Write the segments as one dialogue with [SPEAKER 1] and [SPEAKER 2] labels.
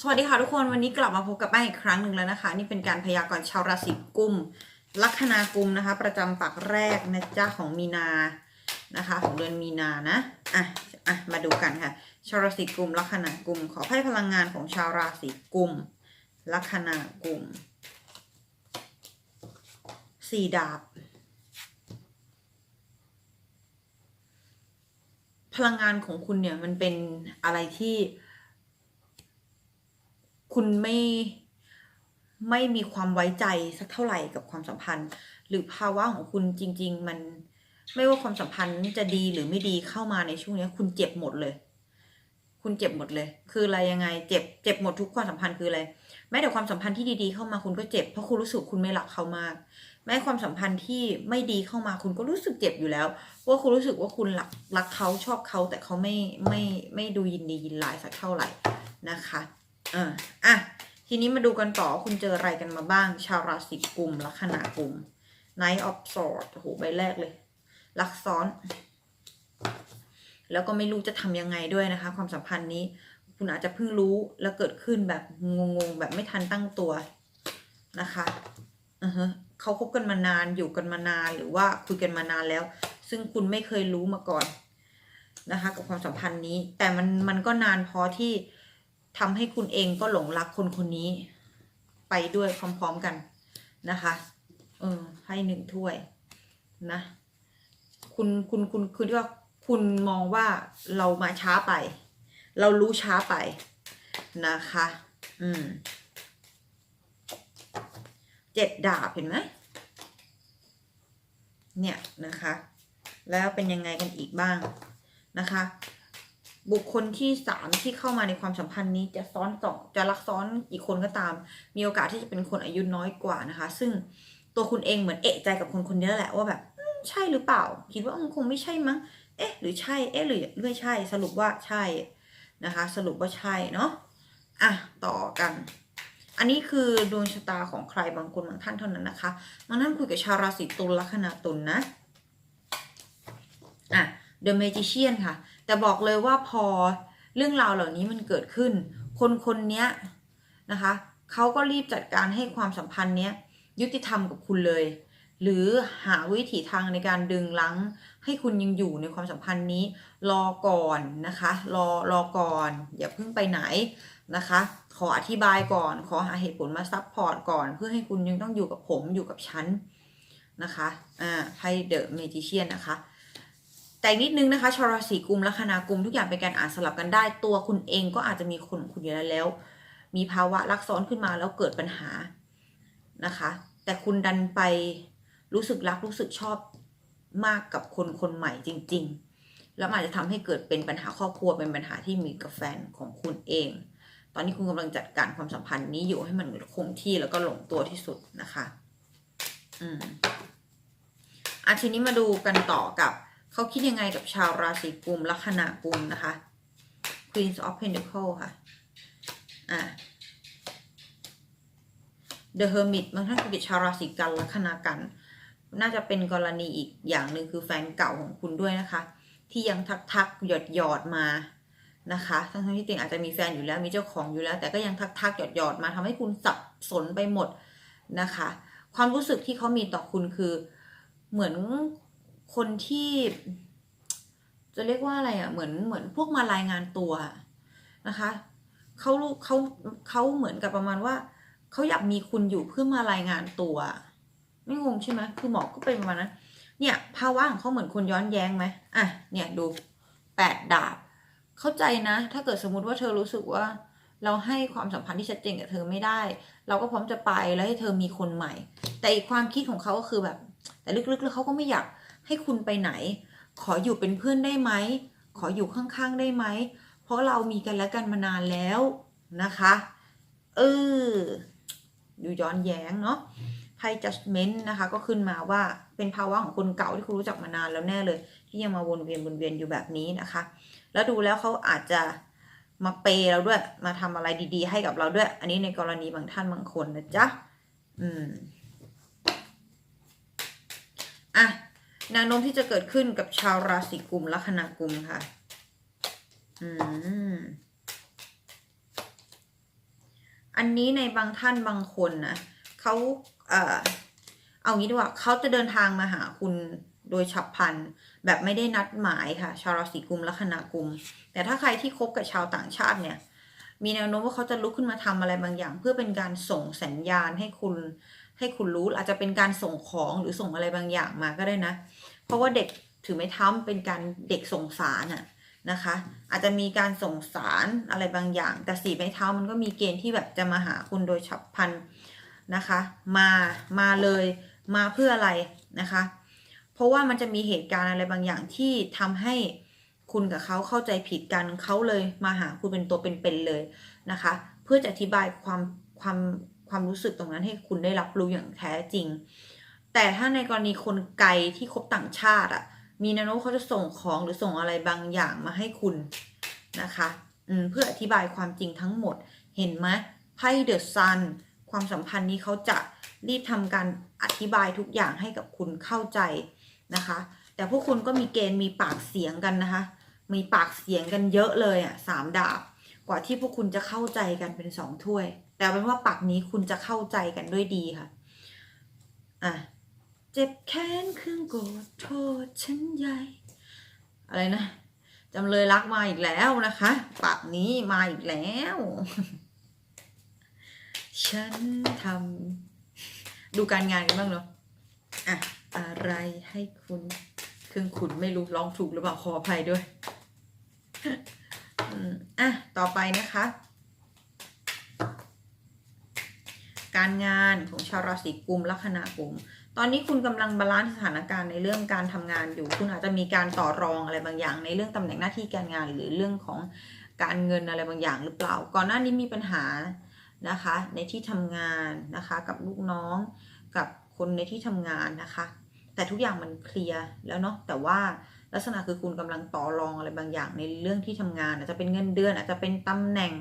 [SPEAKER 1] สวัสดีค่ะทุกคนวันนี้กลับมาพบกับแป้งอีกครั้งหนึ่งแล้วนะคะ นี่เป็นการพยากรณ์ชาวราศีกุมลัคนากุมนะคะ ประจำปักแรกนะจ๊ะของมีนานะคะ ของเดือนมีนานะอะอะมาดูกันค่ะ ชาวราศีกุมลัคนากุมขอให้พลังงานของชาวราศีกุมลัคนากุมสี่ดาบพลังงานของคุณเนี่ยมันเป็นอะไรที่ คุณไม่ไม่มีความไว้ใจสักเท่าไหร่กับความสัมพันธ์ หรือภาวะของคุณจริง ๆ มันไม่ว่าความสัมพันธ์จะดีหรือไม่ดีเข้ามาในช่วงนี้คุณเจ็บหมดเลย คุณเจ็บหมดเลย คืออะไรยังไง เจ็บเจ็บหมดทุกความสัมพันธ์คืออะไรแม้แต่ความสัมพันธ์ที่ดีๆเข้ามาคุณก็เจ็บเพราะคุณรู้สึกคุณไม่รักเขามาก แม้ความสัมพันธ์ที่ไม่ดีเข้ามาคุณก็รู้สึกเจ็บอยู่แล้ว ว่าคุณรู้สึกว่าคุณรักรักเขาชอบเขาแต่เขาไม่ไม่ไม่ดูยินดียินร้ายสักเท่าไหร่นะคะ อออะทีนี้มาดูกันต่อคุณเจออะไรกันมาบ้าง ชาวราศีกุมลัคนากุม Knight of Swords โอ้โหใบแรกเลย ลักซ้อน แล้วก็ไม่รู้จะทำยังไงด้วยนะคะ ความสัมพันธ์นี้ คุณอาจจะเพิ่งรู้แล้วเกิดขึ้นแบบงงๆ แบบไม่ทันตั้งตัวนะคะอือฮะเขาคบกันมานานอยู่กันมานานหรือว่าคุยกันมานานแล้ว ซึ่งคุณไม่เคยรู้มาก่อนนะคะ กับความสัมพันธ์นี้ แต่มันมันก็นานพอที่ ทำให้คุณเองก็หลงรักคนคนนี้ ไปด้วยพร้อมๆกันนะคะ เออให้หนึ่งถ้วยนะ คุณคุณคุณคือที่ว่าคุณมองว่าเรามาช้าไป เรารู้ช้าไปนะคะ อืมเจ็ดดาบเห็นไหมเนี่ยนะคะ แล้วเป็นยังไงกันอีกบ้างนะคะ บุคคลที่สามที่เข้ามาในความสัมพันธ์นี้จะซ้อนสองจะรักซ้อนอีกคนก็ตาม มีโอกาสที่จะเป็นคนอายุน้อยกว่านะคะ ซึ่งตัวคุณเองเหมือนเอะใจกับคนคนนี้แหละว่าแบบใช่หรือเปล่า คิดว่าอืมคงไม่ใช่มั้ง เอ๊ะ หรือใช่เอ๊ะหรือไม่ใช่ สรุปว่าใช่นะคะ สรุปว่าใช่เนาะอะต่อกัน อันนี้คือดวงชะตาของใครบางคนบางท่านเท่านั้นนะคะบางท่านคุยกับชาวราศีตุลลัคนาตุลนะอะ The Magician ค่ะ แต่บอกเลยว่าพอเรื่องราวเหล่านี้มันเกิดขึ้น คนคนนี้นะคะเขาก็รีบจัดการให้ความสัมพันธ์เนี้ยยุติธรรมกับคุณเลย หรือหาวิถีทางในการดึงลังให้คุณยังอยู่ในความสัมพันธ์นี้ รอก่อนนะคะ รอรอก่อน อย่าเพิ่งไปไหนนะคะ ขออธิบายก่อน ขอหาเหตุผลมาซับพอร์ตก่อน เพื่อให้คุณยังต้องอยู่กับผมอยู่กับฉันนะคะอ่าไพ่เดอะเมจิเชียนนะคะ แต่นิดนึงนะคะชาวราศีกุมลัคนากุมทุกอย่างเป็นการอ่านสลับกันได้ ตัวคุณเองก็อาจจะมีคนของคุณอยู่แล้วแล้ว มีภาวะรักซ้อนขึ้นมาแล้วเกิดปัญหานะคะ แต่คุณดันไปรู้สึกรักรู้สึกชอบมากกับคนคนใหม่จริง ๆ แล้วอาจจะทำให้เกิดเป็นปัญหาครอบครัวเป็นปัญหาที่มีกับแฟนของคุณเอง ตอนนี้คุณกำลังจัดการความสัมพันธ์นี้อยู่ให้มันคงที่แล้วก็หลงตัวที่สุดนะคะ อืมอาทีนี้มาดูกันต่อกับ เขาคิดยังไงกับชาวราศีกุมลัคนากุมนะคะ Queen of Pentacles ค่ะ อ่า The Hermit บางท่านคือชาวราศีกันลัคนากัน น่าจะเป็นกรณีอีกอย่างหนึ่งคือแฟนเก่าของคุณด้วยนะคะ ที่ยังทักทักหยอดหยอดมานะคะ ทั้งที่ตัวเองอาจจะมีแฟนอยู่แล้วมีเจ้าของอยู่แล้ว แต่ก็ยังทักทักหยอดหยอดมาทำให้คุณสับสนไปหมดนะคะ ความรู้สึกที่เขามีต่อคุณคือเหมือน คนที่ จะเรียกว่าอะไรอะเหมือนเหมือนพวกมารายงานตัวนะคะเขารู้เขาเขาเหมือนกับประมาณว่าเขาอยากมีคุณอยู่เพื่อมารายงานตัว ไม่งงใช่ไหมคือหมอก็เป็นประมาณนั้นเนี่ยภาวะของเขาเหมือนคนย้อนแย้งไหมอะเนี่ยดูแปดดาบ เข้าใจนะ ถ้าเกิดสมมุติว่าเธอรู้สึกว่า เราให้ความสัมพันธ์ที่ชัดเจนกับเธอไม่ได้ เราก็พร้อมจะไปแล้วให้เธอมีคนใหม่ แต่อีกความคิดของเขาก็คือแบบ แต่ลึกๆแล้วเขาก็ไม่อยาก ให้คุณไปไหน ขออยู่เป็นเพื่อนได้ไหม ขออยู่ข้างๆได้ไหม เพราะเรามีกันและกันมานานแล้วนะคะ เออดูย้อนแย้งเนาะไพ่ judgment นะคะ ก็ขึ้นมาว่าเป็นภาวะของคนเก่าที่คุณรู้จักมานานแล้วแน่เลย ที่ยังมาวนเวียนวนเวียนอยู่แบบนี้นะคะ แล้วดูแล้วเขาอาจจะมาเปย์เราด้วย มาทำอะไรดีๆ ให้กับเราด้วย อันนี้ในกรณีบางท่านบางคนนะจ๊ะ อืม อะ แนวโน้มที่จะเกิดขึ้นกับชาวราศีกุมลัคนากุมค่ะ อืม อันนี้ในบางท่านบางคนนะเขาเอ่อเอางี้ดีกว่าเขาจะเดินทางมาหาคุณโดยฉับพลันแบบไม่ได้นัดหมายค่ะ ชาวราศีกุมลัคนากุม แต่ถ้าใครที่คบกับชาวต่างชาติเนี่ย มีแนวโน้มว่าเขาจะลุกขึ้นมาทำอะไรบางอย่าง เพื่อเป็นการส่งสัญญาณให้คุณ ให้คุณรู้อาจจะเป็นการส่งของหรือส่งอะไรบางอย่างมาก็ได้นะ เพราะว่าเด็กถือไม้เท้ามันเป็นการเด็กส่งสารน่ะนะคะ อาจจะมีการส่งสารอะไรบางอย่าง แต่สีไม้เท้ามันก็มีเกณฑ์ที่แบบจะมาหาคุณโดยฉับพลันนะคะ มามาเลยมาเพื่ออะไรนะคะ เพราะว่ามันจะมีเหตุการณ์อะไรบางอย่างที่ทำให้คุณกับเขาเข้าใจผิดกันเขาเลยมาหาคุณเป็นตัวเป็นๆเลยนะคะ เพื่อจะอธิบายความความ ความรู้สึกตรงนั้นให้คุณได้รับรู้อย่างแท้จริง แต่ถ้าในกรณีคนไกลที่คบต่างชาติอะมีนโน้มเขาจะส่งของหรือส่งอะไรบางอย่างมาให้คุณนะคะเพื่ออธิบายความจริงทั้งหมดเห็นไหมไพ่เดอะซันความสัมพันธ์นี้เขาจะรีบทำการอธิบายทุกอย่างให้กับคุณเข้าใจนะคะ แต่พวกคุณก็มีเกณฑ์มีปากเสียงกันนะคะ มีปากเสียงกันเยอะเลยอะสามดาบ กว่าที่พวกคุณจะเข้าใจกันเป็นสองถ้วย แต่เป็นว่าปากนี้คุณจะเข้าใจกันด้วยดีค่ะ อะ เจ็บแค้นเครื่องโกรธโทษฉันใหญ่ อะไรนะจำเลยรักมาอีกแล้วนะคะปากนี้มาอีกแล้ว ฉันทำดูการงานกันบ้างเนาะอะอะไรให้คุณเครื่องขุนไม่รู้ร้องถูกหรือเปล่าขออภัยด้วยอะต่อไปนะคะ การงานของชาวราศีกุมลัคนากุม ตอนนี้คุณกำลังบาลานซ์สถานการณ์ในเรื่องการทำงานอยู่ คุณอาจจะมีการต่อรองอะไรบางอย่าง ในเรื่องตำแหน่งหน้าที่การงาน หรือเรื่องของการเงินอะไรบางอย่างหรือเปล่า ก่อนหน้านี้มีปัญหานะคะ ในที่ทำงานนะคะ กับลูกน้อง กับคนในที่ทำงานนะคะ แต่ทุกอย่างมันเคลียร์แล้วเนาะแต่ว่าลักษณะคือคุณกำลังต่อรองอะไรบางอย่างในเรื่องที่ทำงาน อาจจะเป็นเงินเดือนอาจจะเป็นตำแหน่ง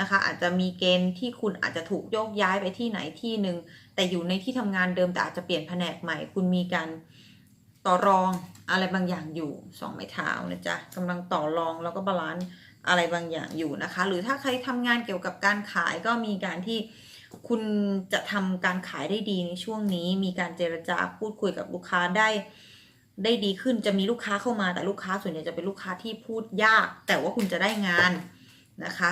[SPEAKER 1] นะคะ อาจจะมีเกณฑ์ที่คุณอาจจะถูกโยกย้ายไปที่ไหนที่หนึ่งแต่อยู่ในที่ทำงานเดิมแต่อาจจะเปลี่ยนแผนกใหม่ คุณมีการต่อรองอะไรบางอย่างอยู่สองไม้เท้านะจ๊ะกำลังต่อรองแล้วก็บาลานซ์อะไรบางอย่างอยู่นะคะ หรือถ้าใครทำงานเกี่ยวกับการขายก็มีการที่คุณจะทำการขายได้ดีในช่วงนี้ มีการเจรจาพูดคุยกับลูกค้าได้ ได้ดีขึ้นจะมีลูกค้าเข้ามาแต่ลูกค้าส่วนใหญ่จะเป็นลูกค้าที่พูดยาก แต่ว่าคุณจะได้งานนะคะ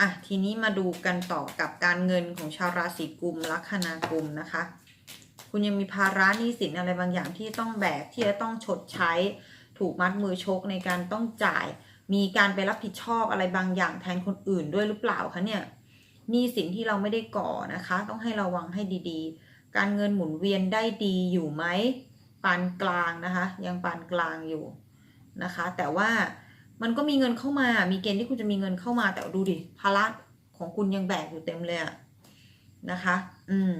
[SPEAKER 1] อะทีนี้มาดูกันต่อกับการเงินของชาวราศีกุมลัคนากุมนะคะ คุณยังมีภาระหนี้สินอะไรบางอย่างที่ต้องแบกที่จะต้องชดใช้ ถูกมัดมือชกในการต้องจ่าย มีการไปรับผิดชอบอะไรบางอย่างแทนคนอื่นด้วยหรือเปล่าคะเนี่ยหนี้สินที่เราไม่ได้ก่อนะคะ ต้องให้ระวังให้ดีๆ การเงินหมุนเวียนได้ดีอยู่ไหมปานกลางนะคะ ยังปานกลางอยู่นะคะ แต่ว่า มันก็มีเงินเข้ามา มีเกณฑ์ที่คุณจะมีเงินเข้ามาแต่ดูดิภาระของคุณยังแบกอยู่เต็มเลยอะนะคะ อืม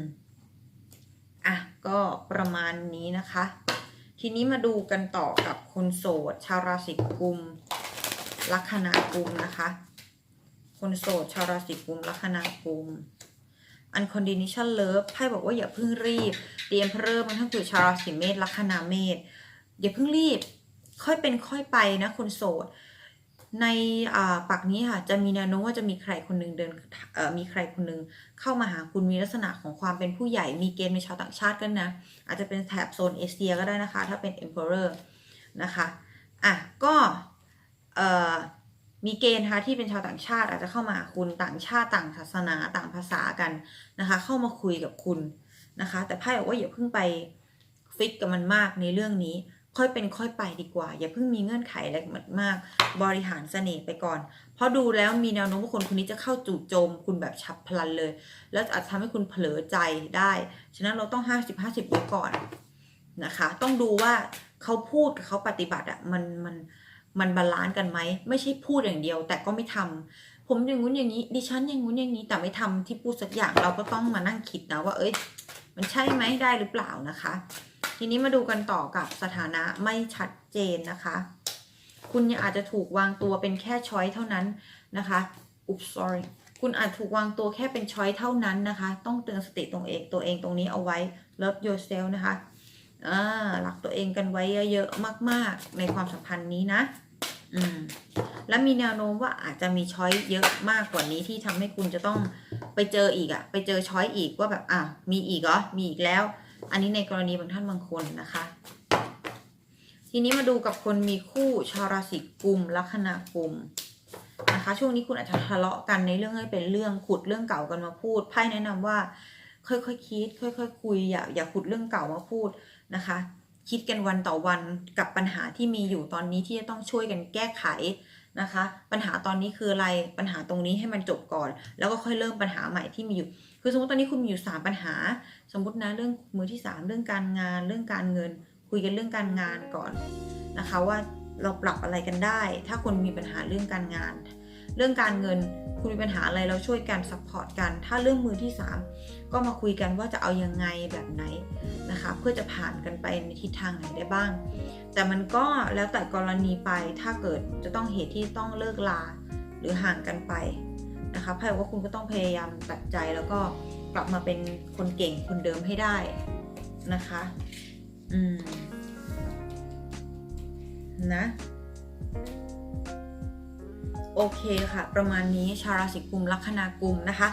[SPEAKER 1] อะ ก็ประมาณนี้นะคะ ทีนี้มาดูกันต่อกับคนโสด ชาวราศีกุม ลัคนากุมนะคะ คนโสด ชาวราศีกุม ลัคนากุม unconditional love ไพ่บอกว่าอย่าเพิ่งรีบ เตรียมเริ่มมันทั้งคือชาวราศีเมษลัคนาเมษอย่าเพิ่งรีบ ค่อยเป็นค่อยไปนะคนโสด ในปักนี้ค่ะจะมีแนวโน้มว่าจะมีใครคนหนึ่งเดินมีใครคนหนึ่งเข้ามาหาคุณมีลักษณะของความเป็นผู้ใหญ่มีเกณฑ์เป็นชาวต่างชาติกันนะ อาจจะเป็นแถบโซนเอเชียก็ได้นะคะ ถ้าเป็น emperor นะคะอะก็มีเกณฑ์นะคะที่เป็นชาวต่างชาติอาจจะเข้ามาหาคุณต่างชาติต่างศาสนาต่างภาษากันนะคะ เข้ามาคุยกับคุณนะคะ แต่ไพ่บอกว่าอย่าเพิ่งไปฟิกกับมันมากในเรื่องนี้ ค่อยเป็นค่อยไปดีกว่า อย่าเพิ่งมีเงื่อนไขอะไรมาก บริหารเสน่ห์ไปก่อน เพราะดูแล้วมีแนวโน้มว่าคนคนนี้จะเข้าจู่โจมคุณแบบฉับพลันเลย แล้วอาจจะทำให้คุณเผลอใจได้ ฉะนั้นเราต้อง 50 50ไว้ก่อนนะคะ ต้องดูว่าเขาพูดกับเขาปฏิบัติอะมันมันมันบาลานซ์กันไหมไม่ใช่พูดอย่างเดียว แต่ก็ไม่ทำผมอย่างงู้นอย่างนี้ ดิฉันอย่างงู้นอย่างนี้แต่ไม่ทำที่พูดสักอย่างเราก็ต้องมานั่งคิดนะว่า เอ้ย มันใช่ไหมได้หรือเปล่านะคะ ทีนี้มาดูกันต่อกับสถานะไม่ชัดเจนนะคะ คุณอาจจะถูกวางตัวเป็นแค่ช้อยเท่านั้นนะคะอุ๊บ sorry คุณอาจถูกวางตัวแค่เป็นช้อยเท่านั้นนะคะ ต้องเตือนสติตรงเองตัวเองตรงนี้เอาไว้ love yourself นะคะอ่าหลักตัวเองกันไว้เยอะๆมาก ๆ ในความสัมพันธ์นี้นะ อืม และมีแนวโน้มว่าอาจจะมีช้อยเยอะมากกว่านี้ที่ทำให้คุณจะต้องไปเจออีกอะไปเจอช้อยอีกว่าแบบอ้ามีอีกเหรอมีอีกแล้ว อันนี้ในกรณีบางท่านบางคนนะคะ ทีนี้มาดูกับคนมีคู่ชาวราศีกุมลัคนากุมนะคะ ช่วงนี้คุณอาจจะทะเลาะกันในเรื่องให้เป็นเรื่องขุดเรื่องเก่ากันมาพูดไพ่แนะนำว่า ค่อยๆคคิด ค่อยๆคุยอย่าอย่าขุดเรื่องเก่ามาพูดนะคะ คิดกันวันต่อวันกับปัญหาที่มีอยู่ตอนนี้ที่จะต้องช่วยกันแก้ไข นะคะ ปัญหาตอนนี้คืออะไรปัญหาตรงนี้ให้มันจบก่อน แล้วก็ค่อยเริ่มปัญหาใหม่ที่มีอยู่ คือสมมติตอนนี้คุณมีอยู่สามปัญหา สมมตินะเรื่องมือที่สามเรื่องการงาน เรื่องการเงิน คุยกันเรื่องการงานก่อนนะคะว่าเราปรับอะไรกันได้ ถ้าคุณมีปัญหาเรื่องการงาน เรื่องการเงินคุณมีปัญหาอะไรเราช่วยกันซัพพอร์ตกัน ถ้าเรื่องมือที่สามก็มาคุยกันว่าจะเอายังไงแบบไหนนะคะ เพื่อจะผ่านกันไปในทิศทางไหนได้บ้าง แต่มันก็แล้วแต่กรณีไปถ้าเกิดจะต้องเหตุที่ต้องเลิกลาหรือห่างกันไปนะคะไพ่บอกว่าคุณก็ต้องพยายามตัดใจแล้วก็กลับมาเป็นคนเก่งคนเดิมให้ได้นะคะ อืม นะ โอเคค่ะ ประมาณนี้ชาวราศีกุมลัคนากุมนะคะ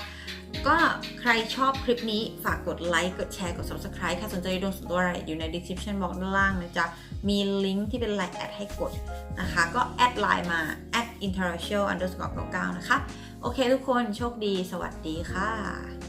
[SPEAKER 1] ก็ใครชอบคลิปนี้ฝากกดไลค์กดแชร์กด subscribe ถ้าสนใจดวงส่วนตัวอะไรอยู่ใน description box ด้านล่างนะจ๊ะ มีลิงก์ที่เป็นไลน์แอดให้กดนะคะ ก็แอดไลน์มา at interracial underscore 99นะคะ โอเคทุกคนโชคดีสวัสดีค่ะ